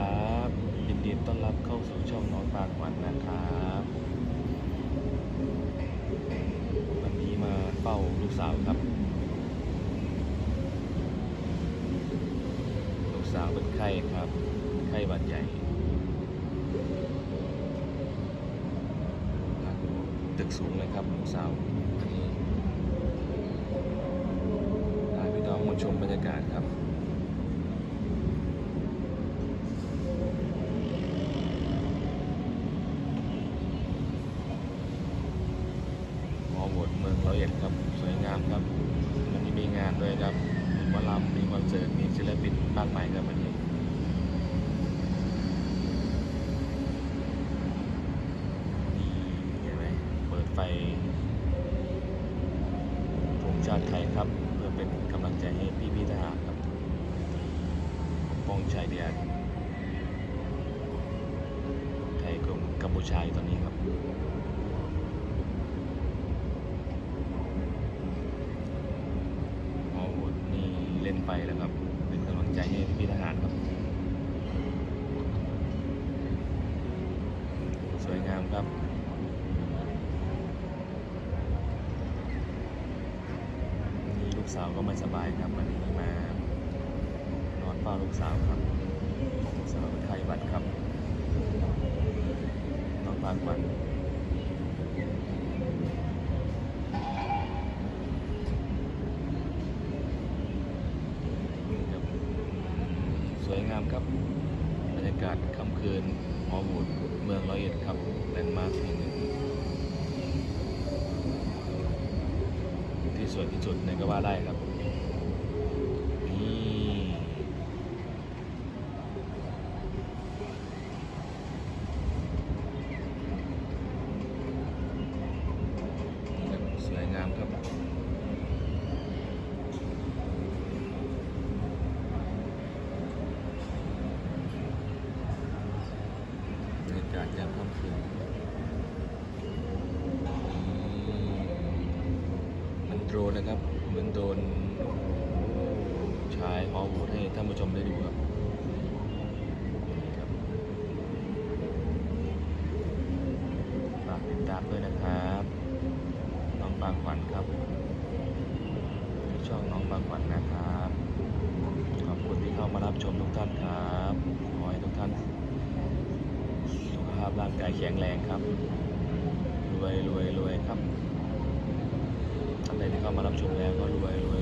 ครับยินดีต้อนรับเข้าสู่ช่องน้องปากหวันนะครับวันนี้มาเฝ้าลูกสาวครับ ลูกสาวเป็นไข้ครับ ไข้หวัดใหญ่ตึกสูงเลยครับลูกสาววันนี้พาพี่น้องมาชมบรรยากาศครับ หมอหมดเมือง ร้อยเอ็ดครับสวยงามครับวันนี้มีงานด้วยครับมีหมอลำมีคอนเสิร์ตมีศิลปินมากมายครับวันนี้มีเห็นไหมเปิดไฟธงชาติไทยครับ เพื่อเป็นกำลังใจให้พี่พี่ทหารครับป้องชายแดนไทยกับกัมพูชาอยู่ตอนนี้ครับ หมอโหดนี่เล่น ไปแล้วครับ เป็นกำลังใจให้พี่ทหารครับ สวยงามครับนี่ลูกสาวก็ไม่สบายครับวันนี้มานอนเฝ้าลูกสาวครับลูกสาวเป็นไข้หวัดครับนอนพักวัน ครับส วยงามครับ บรรยากาศค่ำคืนหอบูดเมืองร้อยเอ็ดครับแลนด์มาร์คแห่งหนึ่งที่สวยที่สุดในก็ว่าได้ครับนี่สวยงามครับรรยากาศยา มันโดนนะครับ เหมือนโดนฉายฮอลวูดให้ท่านผู้ชมได้ดูครับนี่ครับฝากติดตามด้วยนะครับน้องบางขวัญครับช่องน้องบางขวัญนะครับ ขอบคุณที่เข้ามารับชมทุกท่านครับ ขอให้ทุกท่าน สุขภา พร่างกายแข็งแรงครับ รวยรวยรวยครับท่านใดที่เข้ามารับชมแล้วก็รวยรวย